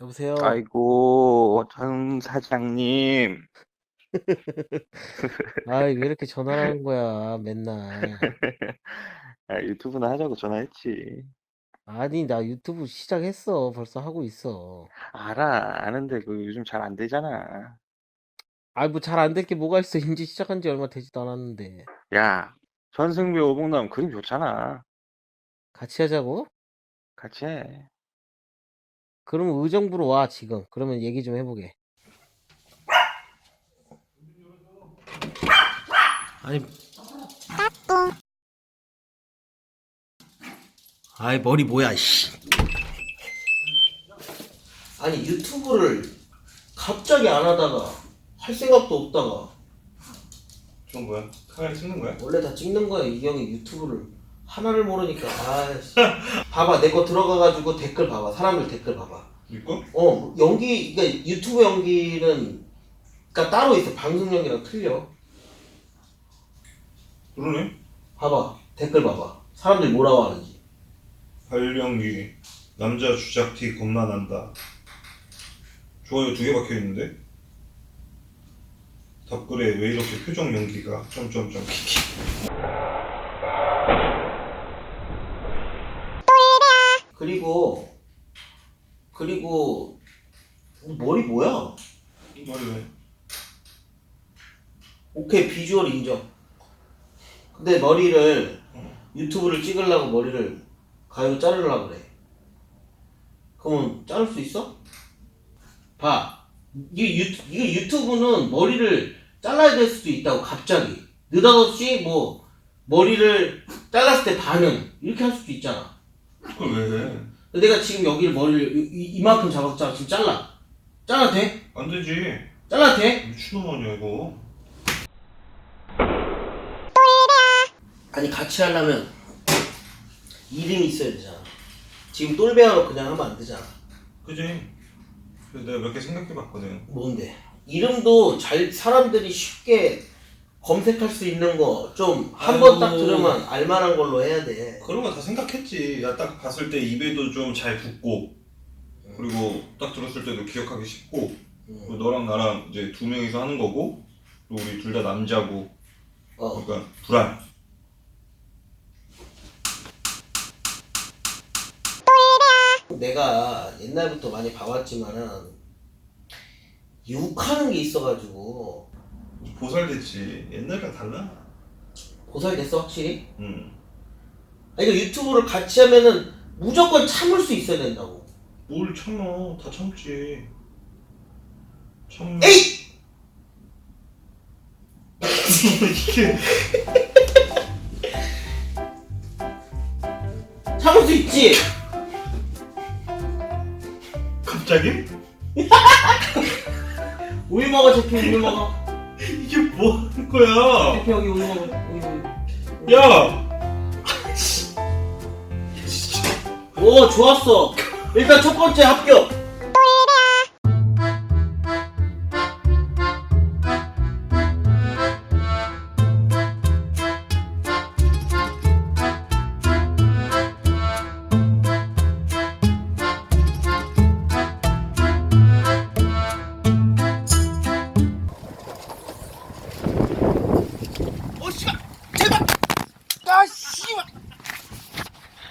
여보세요? 아이고, 전 사장님. 아이, 왜 이렇게 전화를 하는 거야, 맨날. 아, 유튜브나 하자고 전화했지. 아니, 나 유튜브 시작했어. 벌써 하고 있어. 알아, 아는데 그 요즘 잘 안 되잖아. 아이, 뭐 잘 안 될 게 뭐가 있어. 이제 시작한 지 얼마 되지도 않았는데. 야, 전승배 오봉남 그림 좋잖아. 같이 하자고? 같이 해. 그러면 의정부로 와, 지금. 그러면 얘기 좀 해보게. 아니. 아이, 머리 뭐야, 씨. 아니, 유튜브를 갑자기 안 하다가, 할 생각도 없다가, 그런 거야? 카메라 찍는 거야? 원래 다 찍는 거야, 이 형이 유튜브를. 하나를 모르니까, 아이씨. 봐봐, 내 거 들어가가지고 댓글 봐봐. 사람들 댓글 봐봐. 이거? 어, 연기, 그러니까 유튜브 연기는, 그러니까 따로 있어. 방송 연기랑 틀려. 그러네. 봐봐. 댓글 봐봐. 사람들이 뭐라고 하는지. 발령기 남자 주작티 겁나 난다. 좋아요 두 개 박혀 있는데. 답글에 왜 이렇게 표정 연기가 점점점 키키. 그리고, 그리고, 머리 뭐야? 머리 왜? 오케이, 비주얼 인정. 근데 머리를, 유튜브를 찍으려고 머리를 가위로 자르려고 그래. 그러면 자를 수 있어? 봐. 이게 유, 이게 유튜브는 머리를 잘라야 될 수도 있다고, 갑자기. 느닷없이 뭐, 머리를 잘랐을 때 반응. 이렇게 할 수도 있잖아. 그걸 왜 해? 내가 지금 여기를 머리를 이, 이- 이만큼 잡았잖아. 지금 잘라. 잘라도 돼? 안 되지. 잘라도 돼? 미친놈 아니야 이거. 아니 같이 하려면 이름이 있어야 되잖아. 지금 똘배하고 그냥 하면 안 되잖아. 그지? 그래서 내가 몇 개 생각해봤거든. 뭔데? 이름도 잘 사람들이 쉽게 검색할 수 있는 거 좀 한 번 딱 아이고. 들으면 알만한 걸로 해야 돼. 그런 거 다 생각했지. 야딱 봤을 때 입에도 좀 잘 붙고 그리고 딱 들었을 때도 기억하기 쉽고 그리고 음. 너랑 나랑 이제 두 명이서 하는 거고 그리고 우리 둘 다 남자고 어. 그러니까 불안. 내가 옛날부터 많이 봐왔지만은 욕하는 게 있어가지고 보살됐지. 옛날이랑 달라. 보살됐어 확실히? 응. 아니 유튜브를 같이 하면은 무조건 참을 수 있어야 된다고. 뭘 참아. 다 참지. 참. 에이! 이게 참을 수 있지. 갑자기? 우유 먹어 제피 우유 먹어. 이게 뭐 하는 거야? 제피 여기 먹어. 우유 우유. 야! 오 좋았어. 일단 첫 번째 합격.